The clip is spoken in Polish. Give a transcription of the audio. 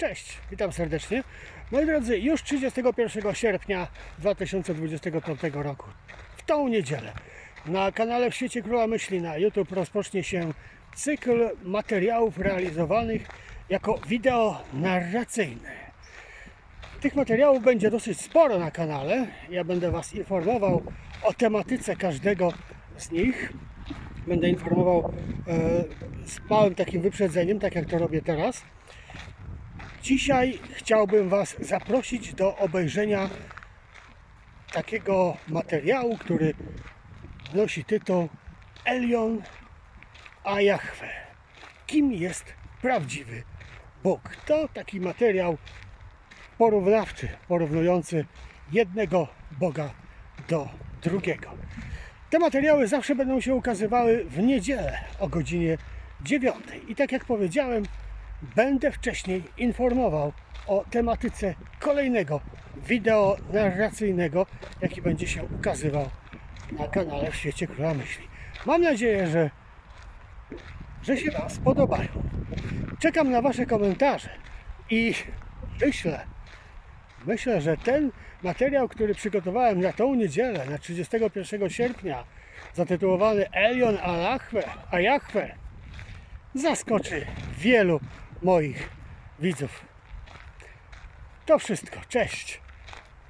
Cześć, witam serdecznie. Moi drodzy, już 31 sierpnia 2025 roku, w tą niedzielę, na kanale W Świecie Króla Myśli na YouTube rozpocznie się cykl materiałów realizowanych jako wideo narracyjne. Tych materiałów będzie dosyć sporo na kanale. Ja będę Was informował o tematyce każdego z nich. Będę informował e, z małym takim wyprzedzeniem, tak jak to robię teraz. Dzisiaj chciałbym Was zaprosić do obejrzenia takiego materiału, który nosi tytuł Elion a. Kim jest prawdziwy Bóg? To taki materiał porównawczy, porównujący jednego Boga do drugiego. Te materiały zawsze będą się ukazywały w niedzielę o godzinie 9. I tak jak powiedziałem, będę wcześniej informował o tematyce kolejnego wideo narracyjnego, jaki będzie się ukazywał na kanale w świecie Króla Myśli. Mam nadzieję, że, że się Wam spodobają. Czekam na Wasze komentarze i myślę, myślę, że ten materiał, który przygotowałem na tą niedzielę, na 31 sierpnia, zatytułowany Elion a Jahwe zaskoczy wielu moich widzów. To wszystko. Cześć.